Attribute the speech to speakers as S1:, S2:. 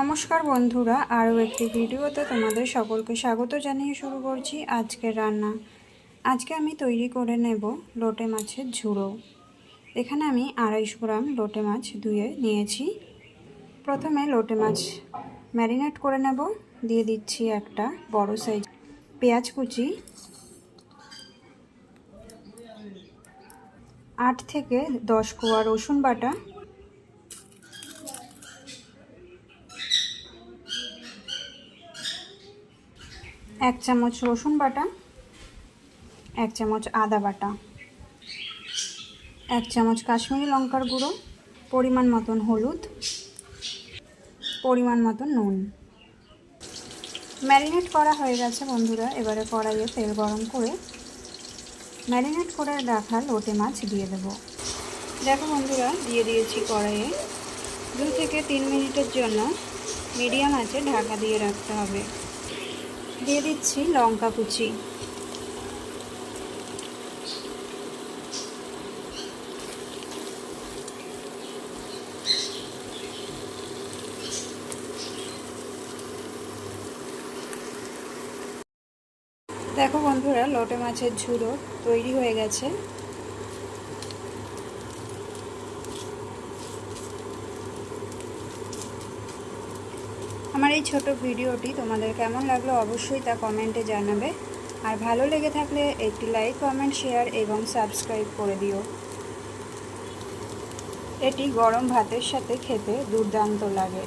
S1: নমস্কার বন্ধুরা, আরও একটি ভিডিওতে তোমাদের সকলকে স্বাগত জানিয়ে শুরু করছি আজকের রান্না। আজকে আমি তৈরি করে নেব লোটে মাছের ঝুড়ো। এখানে আমি আড়াইশো গ্রাম লোটে মাছ ধুয়ে নিয়েছি। প্রথমে লোটে মাছ ম্যারিনেট করে নেব, দিয়ে দিচ্ছি একটা বড় সাইজ পেঁয়াজ কুচি। আট থেকে দশ কোয়া রসুন বাটা এক চামচ রসুন বাটা, এক চামচ আদা বাটা, এক চামচ কাশ্মীরি লঙ্কার গুঁড়ো, পরিমাণ মতন হলুদ, পরিমাণ মতন নুন। ম্যারিনেট করা হয়ে গেছে বন্ধুরা, এবারে কড়াইয়ে তেল গরম করে ম্যারিনেট করে রাখা লোটে মাছ দিয়ে দেব। দেখো বন্ধুরা, দিয়ে দিয়েছি কড়াইয়ে। দু থেকে তিন মিনিটের জন্য মিডিয়াম আছে ঢাকা দিয়ে রাখতে হবে। দিয়ে দিচ্ছি লঙ্কা কুচি। দেখো বন্ধুরা লটে মাছের ঝুড়ো তৈরি হয়ে গেছে। আমার এই ছোট ভিডিওটি তোমাদের কেমন লাগল অবশ্যই তা কমেন্টে জানাবে। আর ভালো লেগে থাকলে একটি লাইক, কমেন্ট, শেয়ার এবং সাবস্ক্রাইব করে দিও। এটি গরম ভাতের সাথে খেতে দুর্দান্ত লাগে।